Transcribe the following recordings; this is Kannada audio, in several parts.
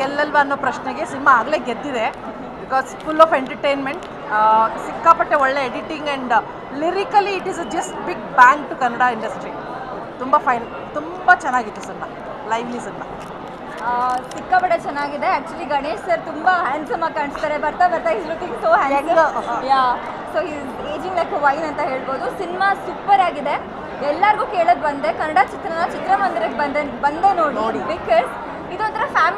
ಗೆಲ್ಲಲ್ವಾ ಅನ್ನೋ ಪ್ರಶ್ನೆಗೆ ಸಿನಿಮಾ ಆಗಲೇ ಗೆದ್ದಿದೆ. ಬಿಕಾಸ್ ಫುಲ್ ಆಫ್ ಎಂಟರ್ಟೈನ್ಮೆಂಟ್ ಸಿಕ್ಕಾಪಟ್ಟೆ ಒಳ್ಳೆ editing and lyrically it is a just big bang to Kannada industry ತುಂಬ ಫೈನ್ ತುಂಬ ಚೆನ್ನಾಗಿತ್ತು ಸಿನಿಮಾ ಲೈವ್ಲಿ ಸಿನಿಮಾ. ಸಿಕ್ಕಾಪಟ್ಟೆ ಚೆನ್ನಾಗಿದೆ. ಆ್ಯಕ್ಚುಲಿ ಗಣೇಶ್ ಸರ್ ತುಂಬ ಹ್ಯಾಂಡ್ಸಮ್ ಆಗಿ ಕಾಣಿಸ್ತಾರೆ. ಬರ್ತಾ ಬರ್ತಾ is looking so handsome yeah so is ageing like wine ಅಂತ ಹೇಳ್ಬೋದು. ಸಿನಿಮಾ ಸೂಪರ್ ಆಗಿದೆ. ಎಲ್ಲರಿಗೂ ಕೇಳೋದು ಬಂದೆ. ಕನ್ನಡ ಚಿತ್ರನ ಚಿತ್ರಮಂದಿರಕ್ಕೆ ಬಂದೆ ಬಂದೆ ನೋಡಿ. ಬಿಕಾಸ್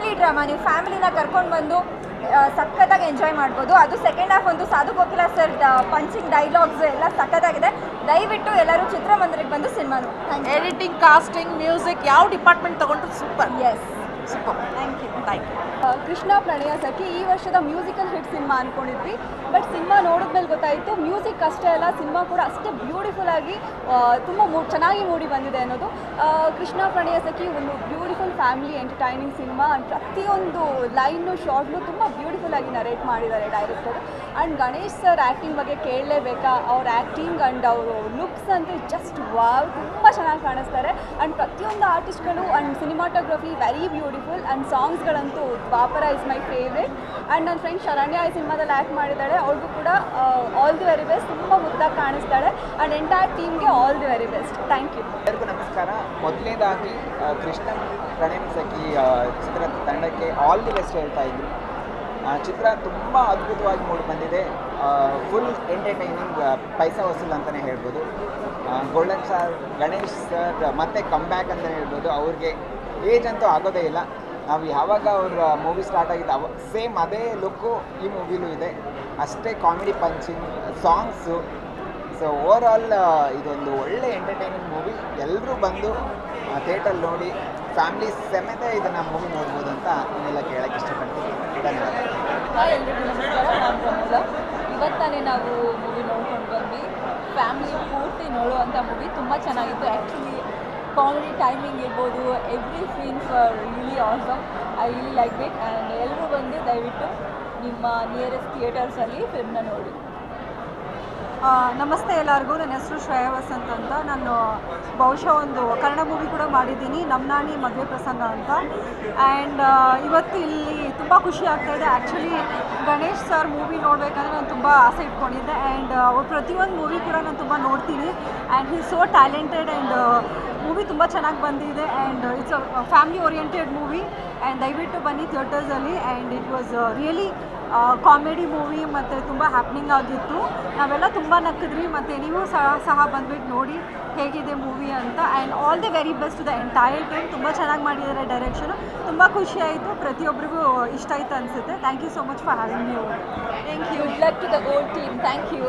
ಫ್ಯಾಮಿಲಿ ಡ್ರಾಮಾ ನೀವು ಫ್ಯಾಮಿಲಿನ ಕರ್ಕೊಂಡು ಬಂದು ಸಖತ್ತಾಗಿ ಎಂಜಾಯ್ ಮಾಡ್ಬೋದು. ಅದು ಸೆಕೆಂಡ್ ಹಾಫ್ ಒಂದು Sadhu Kokila sir punching dialogues ಎಲ್ಲ ಸಖತ್ತಾಗಿದೆ. ದಯವಿಟ್ಟು ಎಲ್ಲರೂ ಚಿತ್ರಮಂದಿರಕ್ಕೆ ಬಂದು ಸಿನಿಮಾ ನೋಡಿ. ಎಡಿಟಿಂಗ್ ಕಾಸ್ಟಿಂಗ್ ಮ್ಯೂಸಿಕ್ ಯಾವ ಡಿಪಾರ್ಟ್ಮೆಂಟ್ ತಗೊಂಡ್ರು super yes super thank you thank you Krishna Pranaya Sakhi, ಈ ವರ್ಷದ ಮ್ಯೂಸಿಕಲ್ ಹಿಟ್ ಸಿನಿಮಾ ಅನ್ಕೊಂಡಿದ್ವಿ. ಬಟ್ ಸಿನಿಮಾ ನೋಡಿದ್ಮೇಲೆ ಗೊತ್ತಾಯಿತು, ಮ್ಯೂಸಿಕ್ ಅಷ್ಟೇ ಅಲ್ಲ, ಸಿನಿಮಾ ಕೂಡ ಅಷ್ಟೇ ಬ್ಯೂಟಿಫುಲ್ ಆಗಿ ತುಂಬ ಮೂ, ಚೆನ್ನಾಗಿ ಮೂಡಿ ಬಂದಿದೆ ಅನ್ನೋದು. ಕೃಷ್ಣ ಪ್ರಣಯ ಸಖಿ, ಒಂದು beautiful family entertaining cinema and ಪ್ರತಿಯೊಂದು ಲೈನು ಶಾರ್ಟ್ನು ತುಂಬ ಬ್ಯೂಟಿಫುಲ್ ಆಗಿ ನರೇಟ್ ಮಾಡಿದ್ದಾರೆ director and Ganesh sir acting ಬಗ್ಗೆ ಕೇಳಲೇಬೇಕಾ? ಅವ್ರ ಆ್ಯಕ್ಟಿಂಗ್ ಆ್ಯಂಡ್ ಅವರು ಲುಕ್ಸ್ ಅಂದರೆ ಜಸ್ಟ್ ವಾವ್ ತುಂಬ ಚೆನ್ನಾಗಿ ಕಾಣಿಸ್ತಾರೆ. ಆ್ಯಂಡ್ ಪ್ರತಿಯೊಂದು ಆರ್ಟಿಸ್ಟ್ಗಳು and cinematography very beautiful and ಸಾಂಗ್ಸ್ಗಳಂತೂ Dwapara is my favourite and ನನ್ನ ಫ್ರೆಂಡ್ ಶರಣ್ಯ ಈ ಸಿನಿಮಾದಲ್ಲಿ ಆ್ಯಕ್ಟ್ ಮಾಡಿದ್ದಾಳೆ. ಅವ್ರಿಗೂ ಕೂಡ ಆಲ್ ದಿ ವೆರಿ ಬೆಸ್ಟ್ ತುಂಬ ಮುದ್ದಾಗಿ ಕಾಣಿಸ್ತಾಳೆ. ಆ್ಯಂಡ್ ಎಂಟೈರ್ ಟೀಮ್ಗೆ all the very best thank you ಎಲ್ಲರಿಗೂ ನಮಸ್ಕಾರ. ಮೊದಲನೇದಾಗಿ ಕೃಷ್ಣ ಪ್ರಣಯ್ ಸಖಿ ಆ, ಚಿತ್ರ ತಂಡಕ್ಕೆ ಆಲ್ ದಿ ಬೆಸ್ಟ್ ಹೇಳ್ತಾ ಇದ್ರು. ಚಿತ್ರ ತುಂಬ ಅದ್ಭುತವಾಗಿ ಮೂಡಿ ಬಂದಿದೆ. ಫುಲ್ ಎಂಟರ್ಟೈನಿಂಗ್ ಪೈಸಾ ವಸೂಲ್ ಅಂತಲೇ ಹೇಳ್ಬೋದು. ಗೋಲ್ಡನ್ ಸರ್ ಗಣೇಶ್ ಸರ್ ಮತ್ತೆ ಕಮ್ಬ್ಯಾಕ್ ಅಂತಲೇ ಹೇಳ್ಬೋದು. ಅವ್ರಿಗೆ ಏಜ್ ಅಂತೂ ಆಗೋದೇ ಇಲ್ಲ. ನಾವು ಯಾವಾಗ ಅವ್ರ ಮೂವಿ ಸ್ಟಾರ್ಟ್ ಆಗಿದ್ದು ಅವ ಸೇಮ್ ಅದೇ ಲುಕ್ಕು ಈ ಮೂವಿಲೂ ಇದೆ. ಅಷ್ಟೇ comedy punching songs so over all ಇದೊಂದು ಒಳ್ಳೆ ಎಂಟರ್ಟೈನಿಂಗ್ ಮೂವಿ ಎಲ್ಲರೂ ಬಂದು ಥಿಯೇಟರ್ ನೋಡಿ ಫ್ಯಾಮಿಲಿ ಸಮೇತ ಇದನ್ನು ಮೂವಿ ನೋಡ್ಬೋದು ಅಂತ ನಾನೆಲ್ಲ ಕೇಳಕ್ಕೆ ಇಷ್ಟಪಡ್ತೀನಿ. ಧನ್ಯವಾದ. ಇವತ್ತಾನೆ ನಾವು ಮೂವಿ ನೋಡ್ಕೊಂಡು ಬಂದ್ವಿ. ಫ್ಯಾಮಿಲಿ ಪೂರ್ತಿ ನೋಡುವಂಥ ಮೂವಿ ತುಂಬ ಚೆನ್ನಾಗಿತ್ತು. ಆ್ಯಕ್ಚುಲಿ ಕಾಮಿಡಿ ಟೈಮಿಂಗ್ ಇರ್ಬೋದು every scenes really awesome I really like it and ಎಲ್ಲರೂ ಬಂದು ದಯವಿಟ್ಟು ನಿಮ್ಮ ನಿಯರೆಸ್ಟ್ ಥಿಯೇಟರ್ಸಲ್ಲಿ ಫಿಲ್ಮ್ನ ನೋಡಿ. ನಮಸ್ತೆ ಎಲ್ಲರಿಗೂ. ನನ್ನ ಹೆಸರು ಶ್ರೇಯ ವಸಂತ್ ಅಂತ. ನಾನು ಬಹುಶಃ ಒಂದು ಕನ್ನಡ ಮೂವಿ ಕೂಡ ಮಾಡಿದ್ದೀನಿ ನಮ್ಮ ನಾನಿ ಮದುವೆ ಪ್ರಸಂಗ ಅಂತ. ಆ್ಯಂಡ್ ಇವತ್ತು ಇಲ್ಲಿ ತುಂಬ ಖುಷಿ ಆಗ್ತಾ ಇದೆ. ಆ್ಯಕ್ಚುಲಿ ಗಣೇಶ್ ಸರ್ ಮೂವಿ ನೋಡಬೇಕಂದ್ರೆ ನಾನು ತುಂಬ ಆಸೆ ಇಟ್ಕೊಂಡಿದ್ದೆ. ಆ್ಯಂಡ್ ಅವ್ರ ಪ್ರತಿಯೊಂದು ಮೂವಿ ಕೂಡ ನಾನು ತುಂಬ ನೋಡ್ತೀನಿ. And he so talented and movie ತುಂಬ ಚೆನ್ನಾಗಿ ಬಂದಿದೆ and it's a family oriented movie and ದಯವಿಟ್ಟು ಬನ್ನಿ ಥಿಯೇಟರ್ಸಲ್ಲಿ and it was really comedy movie ಮತ್ತು ತುಂಬ ಹ್ಯಾಪ್ನಿಂಗ್ ಆಗಿತ್ತು. ನಾವೆಲ್ಲ ತುಂಬ ನಕ್ಕಿದ್ರಿ ಮತ್ತು ನೀವು ಸಹ ಸಹ ಬಂದ್ಬಿಟ್ಟು ನೋಡಿ ಹೇಗಿದೆ ಮೂವಿ ಅಂತ and all the very best the entire time ತುಂಬ ಚೆನ್ನಾಗಿ ಮಾಡಿದ್ದಾರೆ ಡೈರೆಕ್ಷನು ತುಂಬ ಖುಷಿ ಆಯಿತು. ಪ್ರತಿಯೊಬ್ಬರಿಗೂ ಇಷ್ಟ ಆಯಿತು ಅನಿಸುತ್ತೆ. Thank you so much for having you thank you luck to the goal team thank you